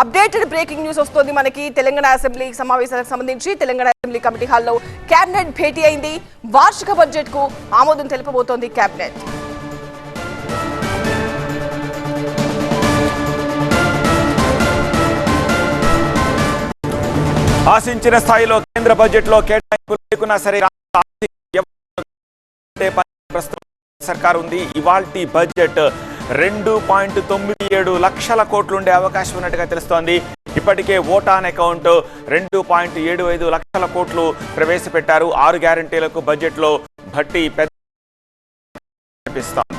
Updated breaking news వస్తుంది మనకి. Telangana assembly సమావేశాలకు సంబంధించి తెలంగాణ అసెంబ్లీ కమిటీ హాల్లో కేబినెట్ భేటీ అయింది. వార్షిక బడ్జెట్కు ఆమోదం తెలుపబోతోంది కేబినెట్ ఆశించిన స్థాయిలో కేంద్ర బడ్జెట్లో కేటాయింపులు లేకున్నా సరే సర్కార్ పని ప్రస్తుతం సర్కారు ఉంది ఇవాల్టి బడ్జెట్ రెండు పాయింట్ తొమ్మిది ఏడు లక్షల కోట్లు ఉండే అవకాశం ఉన్నట్టుగా తెలుస్తోంది. ఇప్పటికే ఓటాన్ అకౌంట్ రెండు పాయింట్ ఏడు ఐదు లక్షల కోట్లు ప్రవేశపెట్టారు. ఆరు గ్యారంటీలకు బడ్జెట్లో భట్టి పెద్ద కనిపిస్తోంది.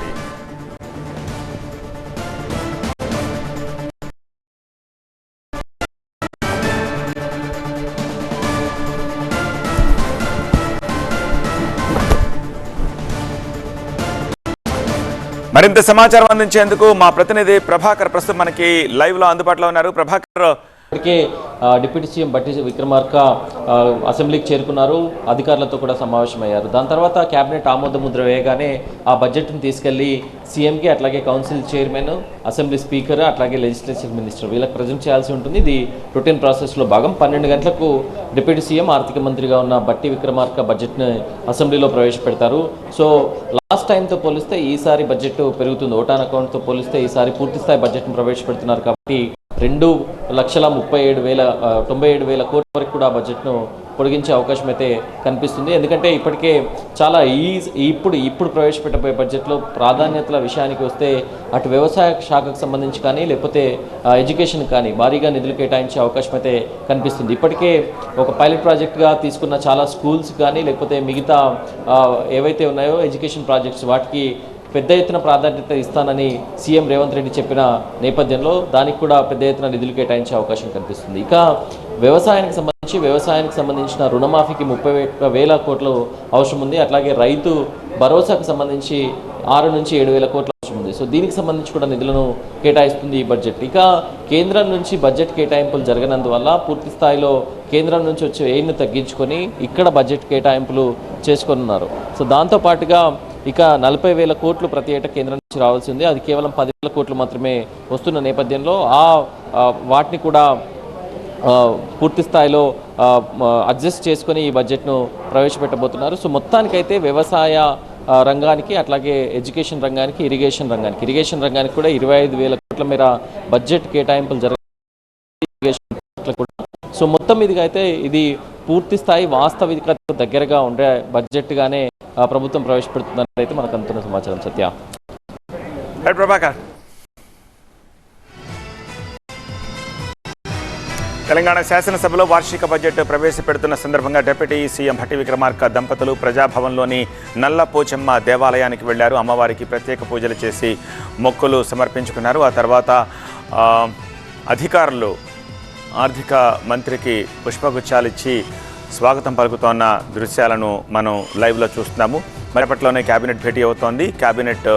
మరింత సమాచారం అందించేందుకు మా ప్రతినిధి ప్రభాకర్ ప్రస్తుతం మనకి లైవ్లో అందుబాటులో ఉన్నారు. ప్రభాకర్ ఇప్పటికే డిప్యూటీ సీఎం బట్టి విక్రమార్క అసెంబ్లీకి చేరుకున్నారు. అధికారులతో కూడా సమావేశమయ్యారు. దాని తర్వాత కేబినెట్ ఆమోద ముద్ర వేయగానే ఆ బడ్జెట్ను తీసుకెళ్ళి సీఎంకి అట్లాగే కౌన్సిల్ చైర్మన్ అసెంబ్లీ స్పీకర్ అట్లాగే లెజిస్లేచర్ మినిస్టర్ వీళ్ళకి ప్రజెంట్ చేయాల్సి ఉంటుంది. ఇది రొటీన్ ప్రాసెస్లో భాగం. పన్నెండు గంటలకు డిప్యూటీ సీఎం ఆర్థిక మంత్రిగా ఉన్న బట్టి విక్రమార్క బడ్జెట్ను అసెంబ్లీలో ప్రవేశపెడతారు. సో లాస్ట్ టైంతో పోలిస్తే ఈసారి బడ్జెట్ పెరుగుతుంది. ఓటాన్ అకౌంట్తో పోలిస్తే ఈసారి పూర్తిస్థాయి బడ్జెట్ను ప్రవేశపెడుతున్నారు కాబట్టి రెండు లక్షల ముప్పై ఏడు వేల తొంభై ఏడు వేల కోట్ల వరకు కూడా బడ్జెట్ను పొడిగించే అవకాశం అయితే కనిపిస్తుంది. ఎందుకంటే ఇప్పటికే చాలా ఈ ఇప్పుడు ఇప్పుడు ప్రవేశపెట్టబోయే బడ్జెట్లో ప్రాధాన్యతల విషయానికి వస్తే అటు వ్యవసాయ శాఖకు సంబంధించి కానీ లేకపోతే ఎడ్యుకేషన్ కానీ భారీగా నిధులు కేటాయించే అవకాశం అయితే కనిపిస్తుంది. ఇప్పటికే ఒక పైలట్ ప్రాజెక్ట్గా తీసుకున్న చాలా స్కూల్స్ కానీ లేకపోతే మిగతా ఏవైతే ఉన్నాయో ఎడ్యుకేషన్ ప్రాజెక్ట్స్ వాటికి పెద్ద ఎత్తున ప్రాధాన్యత ఇస్తానని సీఎం రేవంత్ రెడ్డి చెప్పిన నేపథ్యంలో దానికి కూడా పెద్ద ఎత్తున నిధులు కేటాయించే అవకాశం కనిపిస్తుంది. ఇక వ్యవసాయానికి సంబంధించి వ్యవసాయానికి సంబంధించిన రుణమాఫీకి ముప్పై వేల కోట్లు అవసరం ఉంది. అట్లాగే రైతు భరోసాకు సంబంధించి ఆరు నుంచి ఏడు వేల కోట్ల అవసరం ఉంది. సో దీనికి సంబంధించి కూడా నిధులను కేటాయిస్తుంది ఈ బడ్జెట్. ఇక కేంద్రం నుంచి బడ్జెట్ కేటాయింపులు జరగనందువల్ల పూర్తి స్థాయిలో కేంద్రం నుంచి వచ్చే ఎయిడ్ను తగ్గించుకొని ఇక్కడ బడ్జెట్ కేటాయింపులు చేసుకొనున్నారు. సో దాంతో పాటుగా ఇక నలభై వేల కోట్లు ప్రతి ఏటా కేంద్రం నుంచి రావాల్సి ఉంది. అది కేవలం పది వేల కోట్లు మాత్రమే వస్తున్న నేపథ్యంలో ఆ వాటిని కూడా పూర్తి స్థాయిలో అడ్జస్ట్ చేసుకొని ఈ బడ్జెట్ను ప్రవేశపెట్టబోతున్నారు. సో మొత్తానికైతే వ్యవసాయ రంగానికి అట్లాగే ఎడ్యుకేషన్ రంగానికి ఇరిగేషన్ రంగానికి ఇరిగేషన్ రంగానికి కూడా ఇరవై ఐదు వేల కోట్ల మేర బడ్జెట్ కేటాయింపులు జరగ ఇరిగేషన్ కూడా. సో మొత్తం మీదుగా అయితే ఇది పూర్తి స్థాయి వాస్తవిక దగ్గరగా ఉండే బడ్జెట్గానే ఆ, ప్రభుత్వం ప్రవేశపెడుతుందని అయితే మనకు అందుతున్న సమాచారం సత్య. ప్రభాకర్. తెలంగాణ శాసనసభలో వార్షిక బడ్జెట్ ప్రవేశపెడుతున్న సందర్భంగా డిప్యూటీ సీఎం భట్టి విక్రమార్క దంపతులు ప్రజాభవన్లోని నల్ల పోచమ్మ దేవాలయానికి వెళ్ళారు. అమ్మవారికి ప్రత్యేక పూజలు చేసి మొక్కులు సమర్పించుకున్నారు. ఆ తర్వాత అధికారులు ఆర్థిక మంత్రికి పుష్పగుచ్చాలు ఇచ్చి స్వాగతం పలుకుతోన్న దృశ్యాలను మనం లైవ్లో చూస్తున్నాము. మరపట్లోనే క్యాబినెట్ భేటీ అవుతోంది. క్యాబినెట్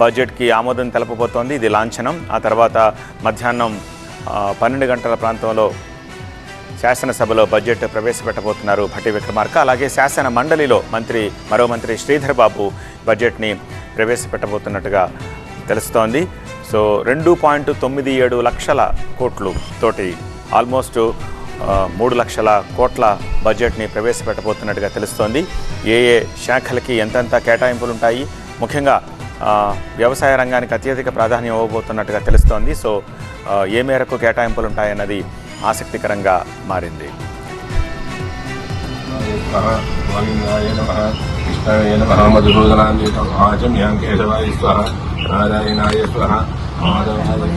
బడ్జెట్కి uh, ఆమోదం తెలపబోతోంది. ఇది లాంఛనం. ఆ తర్వాత మధ్యాహ్నం పన్నెండు గంటల ప్రాంతంలో శాసనసభలో బడ్జెట్ ప్రవేశపెట్టబోతున్నారు భట్టి విక్రమార్క. అలాగే శాసన మండలిలో మంత్రి మరో మంత్రి శ్రీధర్ బాబు బడ్జెట్ని ప్రవేశపెట్టబోతున్నట్టుగా తెలుస్తోంది. సో రెండు పాయింట్ తొమ్మిది ఏడు లక్షల కోట్లు తోటి ఆల్మోస్ట్ మూడు లక్షల కోట్ల బడ్జెట్ని ప్రవేశపెట్టబోతున్నట్టుగా తెలుస్తోంది. ఏ ఏ శాఖలకి ఎంతెంత కేటాయింపులు ఉంటాయి ముఖ్యంగా వ్యవసాయ రంగానికి అత్యధిక ప్రాధాన్యం ఇవ్వబోతున్నట్టుగా తెలుస్తోంది. సో ఏ మేరకు కేటాయింపులు ఉంటాయన్నది ఆసక్తికరంగా మారింది. కృష్ణాయ నమ మధుసూదనాయ కేశవాయ నారాయణాయ మాధవాయ